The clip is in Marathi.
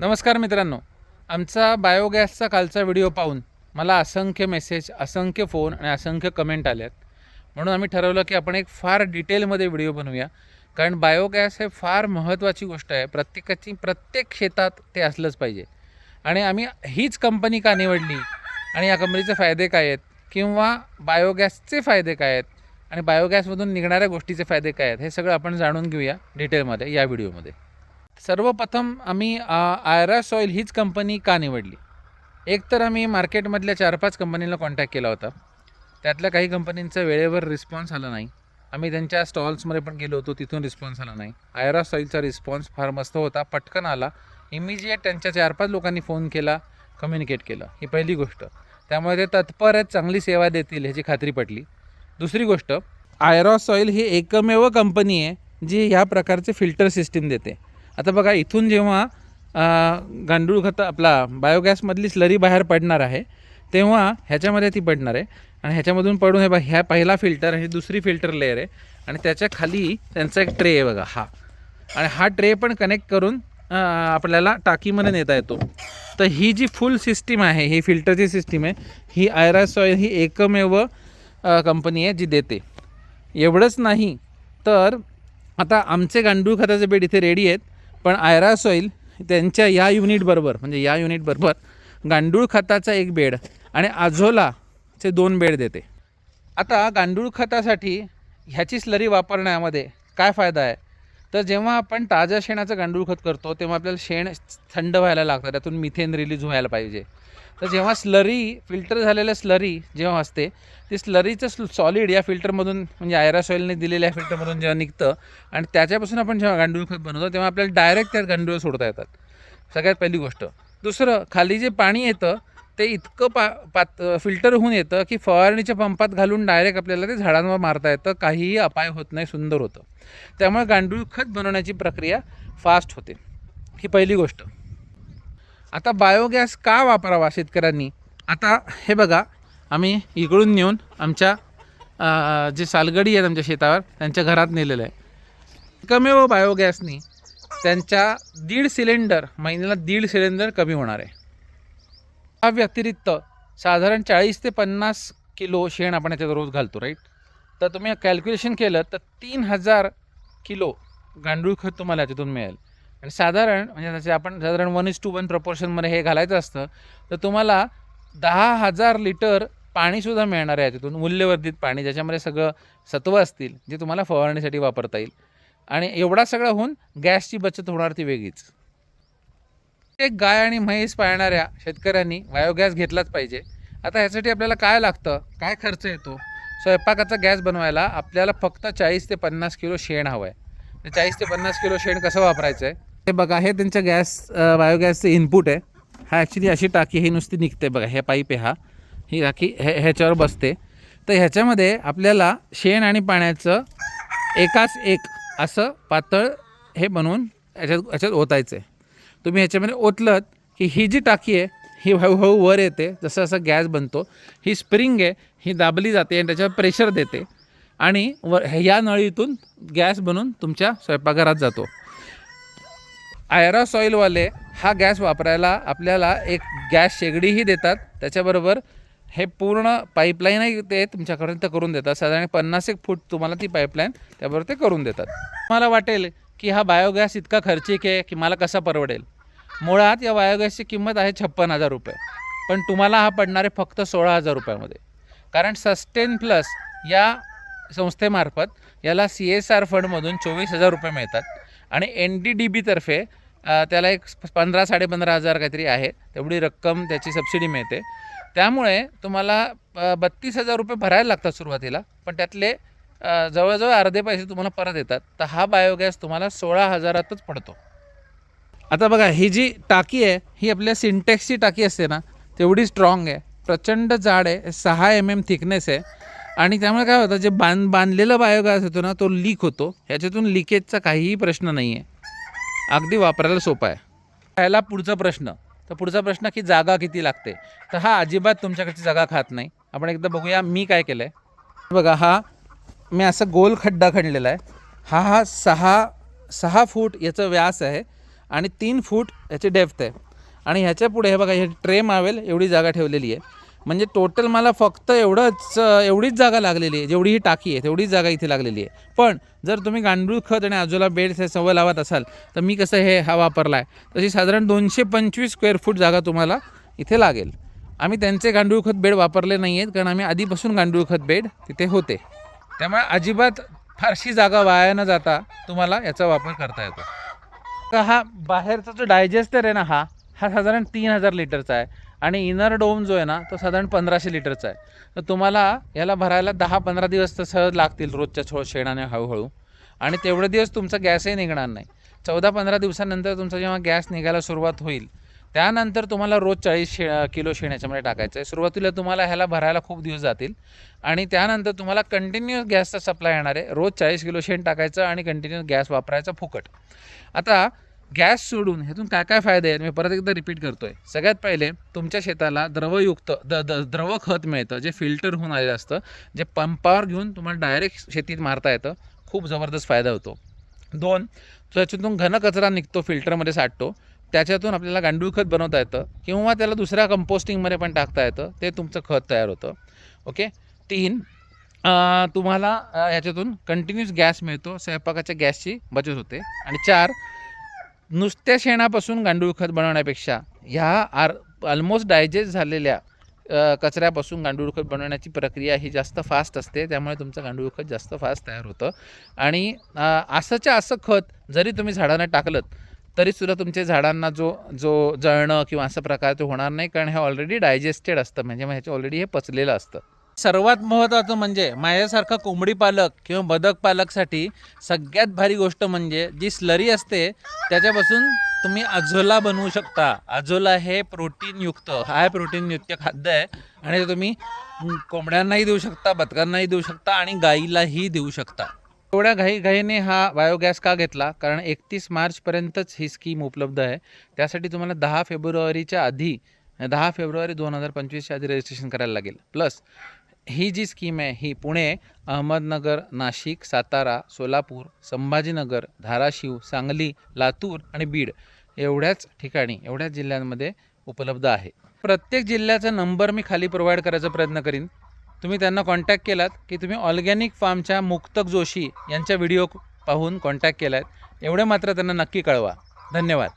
नमस्कार मित्रांनो. आमचा बायोगॅसचा कालचा व्हिडिओ पाहून मला असंख्य मेसेज असंख्य फोन आणि असंख्य कमेंट आल्यात. म्हणून आम्ही ठरवलं की आपण एक फार डिटेलमध्ये व्हिडिओ बनवूया. कारण बायोगॅस हे फार महत्त्वाची गोष्ट आहे. प्रत्येकाची प्रत्येक शेतात ते असलंच पाहिजे. आणि आम्ही हीच कंपनी का निवडली? आणि या कंपनीचे फायदे काय आहेत? किंवा बायोगॅसचे फायदे काय आहेत? आणि बायोगॅसमधून निघणाऱ्या गोष्टीचे फायदे काय आहेत? हे सगळं आपण जाणून घेऊया डिटेलमध्ये या व्हिडिओमध्ये. सर्वप्रथम आम्ही आयरा सॉईल हीच कंपनी का निवडली? एक तर आम्ही मार्केटमधल्या चार पाच कंपनीला कॉन्टॅक्ट केला होता. त्यातल्या काही कंपनींचा वेळेवर रिस्पॉन्स आला नाही. आम्ही त्यांच्या स्टॉल्समध्ये पण गेलो होतो तिथून रिस्पॉन्स आला नाही. आयरा सॉईलचा रिस्पॉन्स फार मस्त होता. पटकन आला. इमिजिएट त्यांच्या चार पाच लोकांनी फोन केला कम्युनिकेट केलं. ही पहिली गोष्ट. त्यामुळे ते तत्पर आहेत चांगली सेवा देतील ह्याची खात्री पटली. दुसरी गोष्ट आयरा सॉईल ही एकमेव कंपनी आहे जी ह्या प्रकारचे फिल्टर सिस्टीम देते. आता बघा इथून जेव्हा गांडूळ खत आपला बायोगॅसमधली स्लरी बाहेर पडणार आहे तेव्हा ह्याच्यामध्ये ती पडणार आहे. आणि ह्याच्यामधून पडून हे बघा ह्या पहिला फिल्टर आणि दुसरी फिल्टर लेअर आहे. आणि त्याच्याखाली त्यांचा एक ट्रे आहे बघा हा. आणि हा ट्रे पण कनेक्ट करून आपल्याला टाकीमध्ये नेता येतो. तर ही जी फुल सिस्टीम आहे ही फिल्टरची सिस्टीम आहे ही आयरा सॉईल ही एकमेव कंपनी आहे जी देते. एवढंच नाही तर आता आमचे गांडूळ खताचे बेड इथे रेडी आहेत. पण आयरा सॉईल त्यांच्या या युनिटबरोबर म्हणजे या युनिटबरोबर गांडूळ खताचा एक बेड आणि आझोलाचे दोन बेड देते. आता गांडूळ खतासाठी ह्याची स्लरी वापरण्यामध्ये काय फायदा आहे? तर जेव्हा आपण ताज्या शेणाचं गांडूळ खत करतो तेव्हा आपल्याला शेण थंड व्हायला लागतं त्यातून मिथेन रिलीज व्हायला पाहिजे. तर जेव्हा स्लरी फिल्टर झालेल्या स्लरी जेव्हा असते ती स्लरीचं सॉलिड या फिल्टरमधून म्हणजे आयरा सॉईलने दिलेल्या फिल्टरमधून जेव्हा निघतं आणि त्याच्यापासून आपण जेव्हा गांडूळ खत बनवतो तेव्हा आपल्याला डायरेक्ट त्यात गांडूळ सोडता येतात. सगळ्यात पहिली गोष्ट. दुसरं खाली जे पाणी येतं ते इतकं पा पात फिल्टर होऊन येतं की फवारणीच्या पंपात घालून डायरेक्ट आपल्याला ते झाडांवर मारता येतं काहीही अपाय होत नाही सुंदर होतं. त्यामुळे गांडूळ खत बनवण्याची प्रक्रिया फास्ट होते. ही पहिली गोष्ट. आता बायोगॅस का वापरावा शेतकऱ्यांनी? आता हे बघा आम्ही इकडून नेऊन आमच्या जे सालगडी आहेत आमच्या शेतावर त्यांच्या घरात नेलेलं आहे. कमी व बायोगॅसनी त्यांच्या दीड सिलेंडर महिन्याला दीड सिलेंडर कमी होणार आहे. या व्यतिरिक्त साधारण चाळीस ते पन्नास किलो शेण आपण याच्यात रोज घालतो राईट तर तुम्ही कॅल्क्युलेशन केलं तर तीन हजार किलो गांडूळ खत तुम्हाला याच्यातून मिळेल. आणि साधारण म्हणजे त्याचे आपण साधारण वन इज टू वन प्रपोर्शनमध्ये हे घालायचं असतं तर तुम्हाला दहा हजार लिटर पाणीसुद्धा मिळणार आहे याच्यातून मूल्यवर्धित पाणी ज्याच्यामध्ये सगळं सत्व असतील जे तुम्हाला फवारणीसाठी वापरता येईल. आणि एवढा सगळं होऊन गॅसची बचत होणार ती वेगळीच. प्रत्येक गाय आणि म्हैस पाळणाऱ्या शेतकऱ्यांनी बायोगॅस घेतलाच पाहिजे. आता ह्यासाठी आपल्याला काय लागतं? काय खर्च येतो? स्वयंपाकाचा गॅस बनवायला आपल्याला फक्त चाळीस ते पन्नास किलो शेण हवं आहे चाळीस ते पन्नास किलो शेण कसं वापरायचं आहे ते बघा हे त्यांच्या गॅस बायोगॅसचं इनपुट आहे. हा ॲक्च्युली अशी टाकी ही नुसती निघते बघा हे पाईप आहे हा. ही टाकी हे ह्याच्यावर बसते. तर ह्याच्यामध्ये आपल्याला शेण आणि पाण्याचं एकाच एक असं पातळ हे बनवून ह्याच्यात ह्याच्यात ओतायचं आहे तुम्ही ह्याच्यामध्ये ओतलत की ही जी टाकी आहे ही हळूहळू वर येते. जसं जसं गॅस बनतो ही स्प्रिंग आहे ही दाबली जाते आणि त्याच्यावर प्रेशर देते. आणि व ह्या नळीतून गॅस बनून तुमच्या स्वयंपाकघरात जातो. आयरॉस सॉईलवाले हा गॅस वापरायला आपल्याला एक गॅस शेगडीही देतात. त्याच्याबरोबर हे पूर्ण पाईपलाईनही ते तुमच्यापर्यंत करून देतात. साधारण पन्नास एक फूट तुम्हाला ती पाईपलाईन त्याबरोबर ते करून देतात. मला वाटेल की हा बायोगॅस इतका खर्चिक आहे की मला कसा परवडेल? मुळात या बायोगॅसची किंमत आहे छप्पन हजार रुपये. पण तुम्हाला हा पडणार आहे फक्त सोळा हजार रुपयामध्ये. कारण सस्टेन प्लस या संस्थेमार्फत याला सी एस आर फंडमधून चोवीस हजार रुपये मिळतात. आणि एन डी डी बीतर्फे त्याला एक पंधरा साडेपंधरा हजार काहीतरी आहे. तेवढी रक्कम त्याची सबसिडी मिळते. त्यामुळे तुम्हाला बत्तीस हजार रुपये भरायला लागतात सुरुवातीला. पण त्यातले जवळजवळ अर्धे पैसे तुम्हाला परत येतात. तर हा बायोगॅस तुम्हाला सोळा हजारातच पडतो. आता बघा ही जी टाकी आहे ही आपल्या सिंटेक्सची टाकी असते ना तेवढी स्ट्रॉंग आहे. प्रचंड जाड आहे सहा एम एम थिकनेस आहे. आणि त्यामुळे काय होतं जे बांध बांधलेलं बायोगॅस होतो ना तो लीक होतो. ह्याच्यातून लिकेजचा काहीही प्रश्न नाही आहे अगदी वापरायला सोपा आहे. पहिला पुढचा प्रश्न. तर पुढचा प्रश्न की जागा किती लागते? तर हा अजिबात तुमच्याकडची जागा खात नाही. आपण एकदा बघूया मी काय केलं आहे बघा हा मी असं गोल खड्डा खणलेला आहे. हा हा सहा सहा फूट याचा व्यास आहे आणि तीन फूट याची डेप्थ आहे. आणि ह्याच्या पुढे हे बघा हे ट्रे मावेल एवढी जागा ठेवलेली आहे. म्हणजे टोटल मला फक्त एवढंच एवढीच जागा लागलेली आहे जेवढी ही टाकी आहे तेवढीच जागा इथे लागलेली आहे. पण जर तुम्ही गांडूळ खत आणि आजूला बेड हे सवय लावत असाल तर मी कसं हे हा वापरला आहे तशी साधारण दोनशे पंचवीस स्क्वेअर फूट जागा तुम्हाला इथे लागेल. आम्ही त्यांचे गांडूळ खत बेड वापरले नाही आहेत कारण आम्ही आधीपासून गांडूळ खत बेड तिथे होते. त्यामुळे अजिबात फारशी जागा वाया न जाता तुम्हाला याचा वापर करता येतो. का हा बाहेरचा जो डायजेस्टर आहे ना हा हा साधारण तीन हजार लिटरचा आहे. आणि इनर डोम जो आहे ना तो साधारण पंधराशे लिटरचा आहे. तर तुम्हाला याला भरायला दहा पंधरा दिवस तर सहज लागतील रोजच्या छो शेणाने हळूहळू. आणि तेवढे दिवस तुमचा गॅसही निघणार नाही. चौदा पंधरा दिवसानंतर तुमचा जेव्हा गॅस निघायला सुरुवात होईल त्यानंतर तुम्हाला रोज चाळीस शे किलो शेण याच्यामध्ये टाकायचं आहे सुरुवातीला तुम्हाला ह्याला भरायला खूप दिवस जातील. आणि त्यानंतर तुम्हाला कंटिन्युअस गॅसचा सप्लाय येणार आहे. रोज चाळीस किलो शेण टाकायचं आणि कंटिन्युअस गॅस वापरायचा फुकट. आता गॅस सोडून ह्यातून काय काय फायदे आहेत? मी परत एकदा रिपीट करतो आहे सगळ्यात पहिले तुमच्या शेताला द्रवयुक्त द द द्रव खत मिळतं जे फिल्टर होऊन आलेलं असतं जे पंपावर घेऊन तुम्हाला डायरेक्ट शेतीत मारता येतं. खूप जबरदस्त फायदा होतो. दोन त्याच्यातून घन कचरा निघतो फिल्टरमध्ये साठतो. त्याच्यातून आपल्याला गांडूळ खत बनवता येतं किंवा त्याला दुसऱ्या कंपोस्टिंगमध्ये पण टाकता येतं. ते तुमचं खत तयार होतं. ओके तीन तुम्हाला ह्याच्यातून कंटिन्यूस गॅस मिळतो. स्वयंपाकाच्या गॅसची बचत होते. आणि चार नुसत्या शेणापासून गांडूळ खत बनवण्यापेक्षा ह्या आर ऑलमोस्ट डायजेस्ट झालेल्या कचऱ्यापासून गांडूळ खत बनवण्याची प्रक्रिया ही जास्त फास्ट असते. त्यामुळे तुमचं गांडूळ खत जास्त फास्ट तयार होतं. आणि असंच्या असं खत जरी तुम्ही झाडांना टाकलं तरीसुद्धा तुमच्या झाडांना जो जो जळणं किंवा असं प्रकार ते होणार नाही कारण हे ऑलरेडी डायजेस्टेड असतं. म्हणजे मग ह्याचं ऑलरेडी हे पचलेलं असतं. सर्वात महत्त्वाचं म्हणजे माझ्यासारखा कोंबडी पालक किंवा बदक पालकसाठी सगळ्यात भारी गोष्ट म्हणजे जी स्लरी असते त्याच्यापासून तुम्ही अझोला बनवू शकता. अझोला हे प्रोटीनयुक्त हाय प्रोटीनयुक्त खाद्य आहे. आणि ते तुम्ही कोंबड्यांनाही देऊ शकता बदकांनाही देऊ शकता आणि गाईलाही देऊ शकता. एवढ्या घाई घाईने हा बायोगॅस का घेतला? कारण एकतीस मार्चपर्यंतच ही स्कीम उपलब्ध आहे. त्यासाठी तुम्हाला दहा फेब्रुवारीच्या आधी दहा फेब्रुवारी दोन हजार पंचवीसच्या आधी रजिस्ट्रेशन करायला लागेल. प्लस ही जी स्कीम आहे ही पुणे अहमदनगर नाशिक सातारा सोलापूर संभाजीनगर धाराशिव सांगली लातूर आणि बीड एवढ्याच ठिकाणी एवढ्याच जिल्ह्यांमध्ये उपलब्ध आहे. प्रत्येक जिल्ह्याचा नंबर मी खाली प्रोव्हाइड करायचा प्रयत्न करीन. तुम्ही त्यांना कॉन्टॅक्ट केलात की तुम्ही ऑर्गॅनिक फार्मच्या मुक्तक जोशी यांच्या व्हिडिओ पाहून कॉन्टॅक्ट केलात. एवढं मात्र त्यांना नक्की कळवा. धन्यवाद.